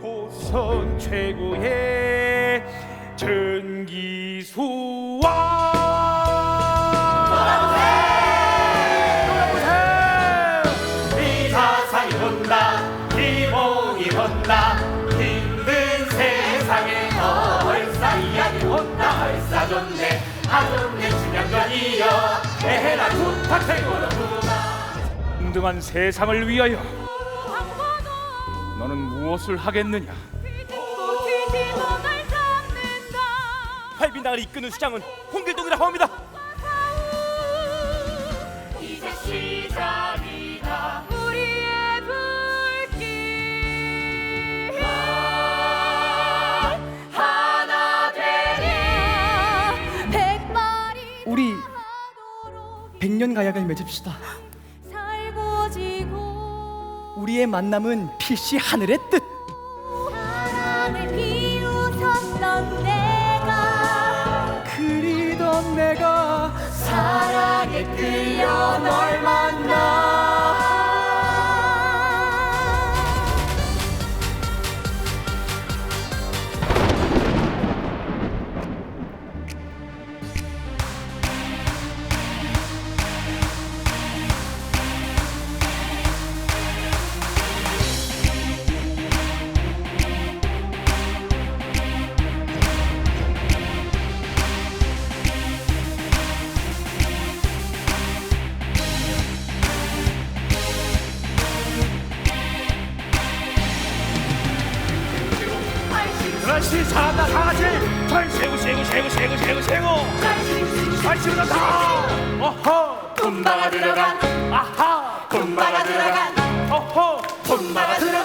조선 최고의 전기수와. 이 사상이 온다 기몽이 온다 힘든 세상에 얼싸 이야기 온다 얼싸 좋네 아좋네 춘향전이여 에헤라 부탁 최고로 동등한 세상을 위하여 너는 무엇을 하겠느냐 활빈당을 이끄는 수장은 홍길동이라고 합니다. 이제 시작이다 우리의 불길 하나 되리 백발이 우리 백년 가약을 맺읍시다. 우리의 만남은 필시 하늘의 뜻. 사랑을 비웃었던 내가 그리던 내가 사랑에 끌려 널 만 그렇지 잘한다 다같이 최고 최고 최고 최고 최고 최고. 관심은 다 어허. 군바가 들어간 아하. 군바가 들어간 어허. 군바가 들어간